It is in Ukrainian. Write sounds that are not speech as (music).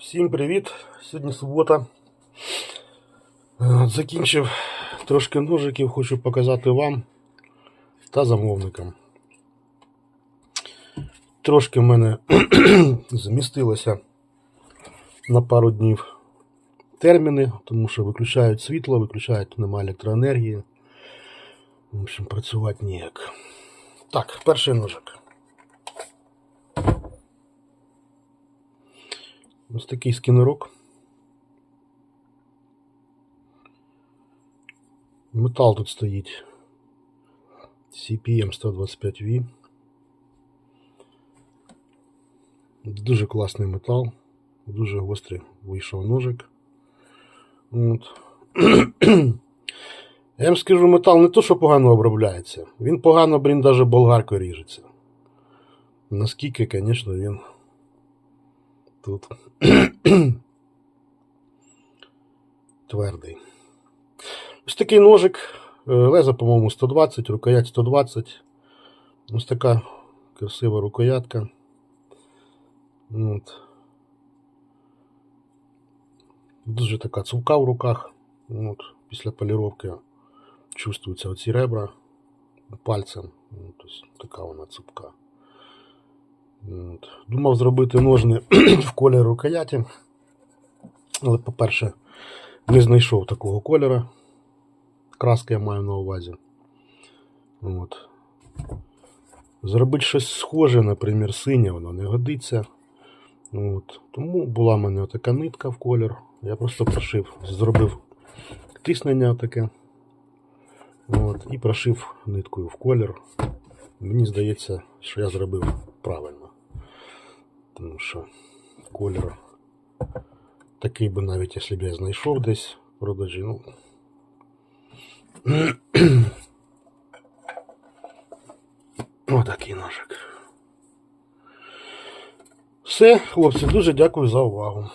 Всім привіт! Сьогодні субота. Е, Закінчив трошки ножиків, хочу показати вам та замовникам. Трошки в мене (clears throat) змістилося на пару днів терміни, тому що виключають світло, виключають немає електроенергії. В общем, працювати ніяк. Так, перший ножик. Ось такий скінерок. Метал тут стоїть. CPM 125V. Дуже класний метал. Дуже гострий вийшов ножик. От. (clears throat) Я вам скажу, метал не то, що погано обробляється. Він погано, блін, навіть болгаркою ріжеться. Наскільки, звісно, він тут (clears throat) твердий. Ось такий ножик. е, Леза, по-моєму, 120, рукоять 120. Ось така красива рукоятка. От. Дуже така цупка в руках. От. Після поліровки чувствуються оці ребра пальцем. Ось така вона цупка. От. Думав зробити ножни (clears throat) в кольорі рукояті. Але, по-перше, не знайшов такого кольора. Краска я маю на увазі. От. Зробити щось схоже, наприклад, синє, воно не годиться. От. Тому була в мене така нитка в колір. Я просто прошив, зробив тиснення таке. От, і прошив ниткою в колір. Мені здається, що я зробив правильно. Тому що колір такий би навіть, якщо б я знайшов десь в продажі, ну. (clears throat) Отакий ножик. Все, хлопці, дуже дякую за увагу.